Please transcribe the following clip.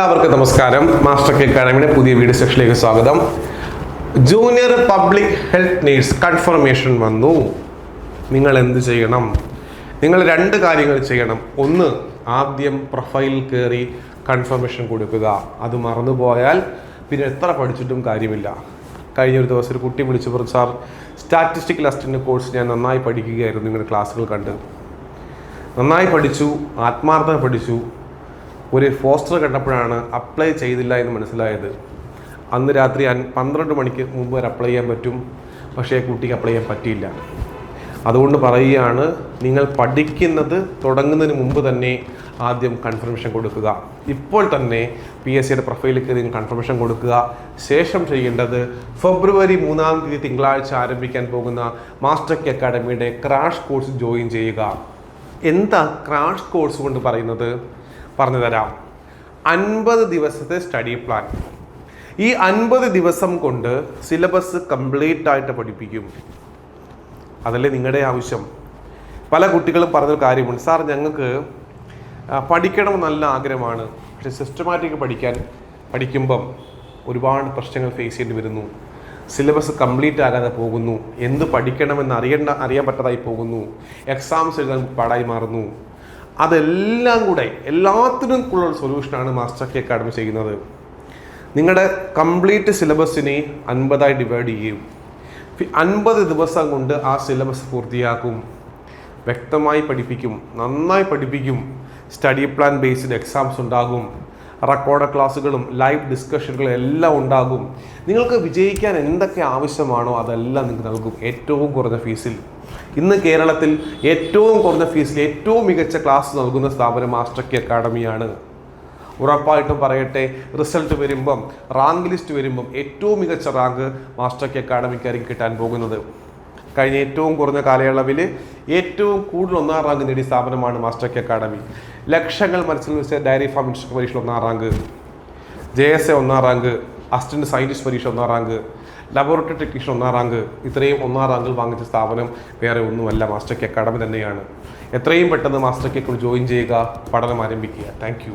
എല്ലാവർക്കും നമസ്കാരം. Master K അക്കാഡമിയുടെ പുതിയ വീഡിയോ സെക്ഷനിലേക്ക് സ്വാഗതം. Junior public health nurse confirmation വന്നു. നിങ്ങൾ എന്ത് ചെയ്യണം? നിങ്ങൾ രണ്ട് കാര്യങ്ങൾ ചെയ്യണം. ഒന്ന് ആദ്യം പ്രൊഫൈൽ കയറി കൺഫർമേഷൻ കൊടുക്കുക. അത് മറന്നുപോയാൽ പിന്നെ എത്ര പഠിച്ചിട്ടും കാര്യമില്ല. കഴിഞ്ഞ ഒരു ദിവസം ഒരു കുട്ടി വിളിച്ചു പറഞ്ഞു സാർ സ്റ്റാറ്റിസ്റ്റിക്കൽ അസിസ്റ്റന്റ് കോഴ്സ് ഞാൻ നന്നായി പഠിക്കുകയായിരുന്നു. നിങ്ങളുടെ ക്ലാസ്സുകൾ കണ്ട്. നന്നായി പഠിച്ചു ആത്മാർത്ഥത പഠിച്ചു. ഒരു പോസ്റ്റർ കണ്ടപ്പോഴാണ് അപ്ലൈ ചെയ്തില്ല എന്ന് മനസ്സിലായത്. അന്ന് രാത്രി പന്ത്രണ്ട് മണിക്ക് മുമ്പ് വരെ അപ്ലൈ ചെയ്യാൻ പറ്റും. പക്ഷേ കുട്ടിക്ക് അപ്ലൈ ചെയ്യാൻ പറ്റിയില്ല. അതുകൊണ്ട് പറയുകയാണ് നിങ്ങൾ പഠിക്കുന്നത് തുടങ്ങുന്നതിന് മുമ്പ് തന്നെ ആദ്യം കൺഫർമേഷൻ കൊടുക്കുക. ഇപ്പോൾ തന്നെ പി എസ് സിയുടെ പ്രൊഫൈലിൽ നിങ്ങൾ കൺഫർമേഷൻ കൊടുക്കുക. ശേഷം ചെയ്യേണ്ടത് ഫെബ്രുവരി മൂന്നാം തീയതി തിങ്കളാഴ്ച ആരംഭിക്കാൻ പോകുന്ന മാസ്റ്റർ കെ അക്കാഡമിയുടെ ക്രാഷ് കോഴ്സ് ജോയിൻ ചെയ്യുക. എന്താ ക്രാഷ് കോഴ്സ് കൊണ്ട് പറയുന്നത്? പറഞ്ഞു തരാം അൻപത് ദിവസത്തെ സ്റ്റഡി പ്ലാൻ ഈ അൻപത് ദിവസം കൊണ്ട് സിലബസ് കംപ്ലീറ്റ് ആയിട്ട് പഠിപ്പിക്കും. അതല്ലേ നിങ്ങളുടെ ആവശ്യം. പല കുട്ടികളും പറഞ്ഞൊരു കാര്യമുണ്ട്. സാർ ഞങ്ങൾക്ക് പഠിക്കണം നല്ല ആഗ്രഹമാണ്. പക്ഷെ സിസ്റ്റമാറ്റിക് പഠിക്കാൻ പഠിക്കുമ്പം ഒരുപാട് പ്രശ്നങ്ങൾ ഫേസ് ചെയ്യേണ്ടി വരുന്നു. സിലബസ് കംപ്ലീറ്റ് ആകാതെ പോകുന്നു. എന്ത് പഠിക്കണമെന്ന് അറിയേണ്ട അറിയാൻ പറ്റാതായി പോകുന്നു. എക്സാംസ് എഴുതാൻ പാടായി മാറുന്നു. അതെല്ലാം കൂടെ എല്ലാത്തിനും ഉള്ള സൊല്യൂഷനാണ് മാസ്റ്റർ കെ അക്കാഡമി ചെയ്യുന്നത്. നിങ്ങളുടെ കംപ്ലീറ്റ് സിലബസിനെ അൻപതായി ഡിവൈഡ് ചെയ്യും. അൻപത് ദിവസം കൊണ്ട് ആ സിലബസ് പൂർത്തിയാക്കും. വ്യക്തമായി പഠിപ്പിക്കും. നന്നായി പഠിപ്പിക്കും. സ്റ്റഡി പ്ലാൻ ബേസ്ഡ് എക്സാംസ് ഉണ്ടാകും. റെക്കോർഡ് ക്ലാസ്സുകളും ലൈവ് ഡിസ്കഷനുകളും എല്ലാം ഉണ്ടാകും. നിങ്ങൾക്ക് വിജയിക്കാൻ എന്തൊക്കെ ആവശ്യമാണോ അതെല്ലാം നിങ്ങൾക്ക് നൽകും. ഏറ്റവും കുറഞ്ഞ ഫീസിൽ. ഇന്ന് കേരളത്തിൽ ഏറ്റവും കുറഞ്ഞ ഫീസിൽ ഏറ്റവും മികച്ച ക്ലാസ് നൽകുന്ന സ്ഥാപനം മാസ്റ്റർ കെ അക്കാഡമിയാണ് ഉറപ്പായിട്ടും പറയട്ടെ റിസൾട്ട് വരുമ്പം റാങ്ക് ലിസ്റ്റ് വരുമ്പം ഏറ്റവും മികച്ച റാങ്ക് മാസ്റ്റർ കെ അക്കാഡമിക്കായിരിക്കും കിട്ടാൻ പോകുന്നത്. കഴിഞ്ഞ ഏറ്റവും കുറഞ്ഞ കാലയളവിൽ ഏറ്റവും കൂടുതൽ ഒന്നാം റാങ്ക് നേടിയ സ്ഥാപനമാണ് മാസ്റ്റർ കെ അക്കാഡമി. ലക്ഷങ്ങൾ മനസ്സിൽ വെച്ച ഡയറി ഫാം ഇൻസ്റ്റിറ്റ്യൂട്ട് പരീക്ഷ ഒന്നാം റാങ്ക്. ജെ എസ് എ ഒന്നാം റാങ്ക്. അസിസ്റ്റന്റ് സയന്റിസ്റ്റ് പരീക്ഷ ഒന്നാം റാങ്ക്. ലബോറട്ടറി ടെക്നീഷ്യൻ ഒന്നാം റാങ്ക്. ഇത്രയും ഒന്നാം റാങ്കിൽ വാങ്ങിച്ച സ്ഥാപനം വേറെ ഒന്നുമല്ല മാസ്റ്റർ കെ അക്കാഡമി തന്നെയാണ്. എത്രയും പെട്ടെന്ന് മാസ്റ്റർ കെ ജോയിൻ ചെയ്യുക പഠനം ആരംഭിക്കുക. താങ്ക്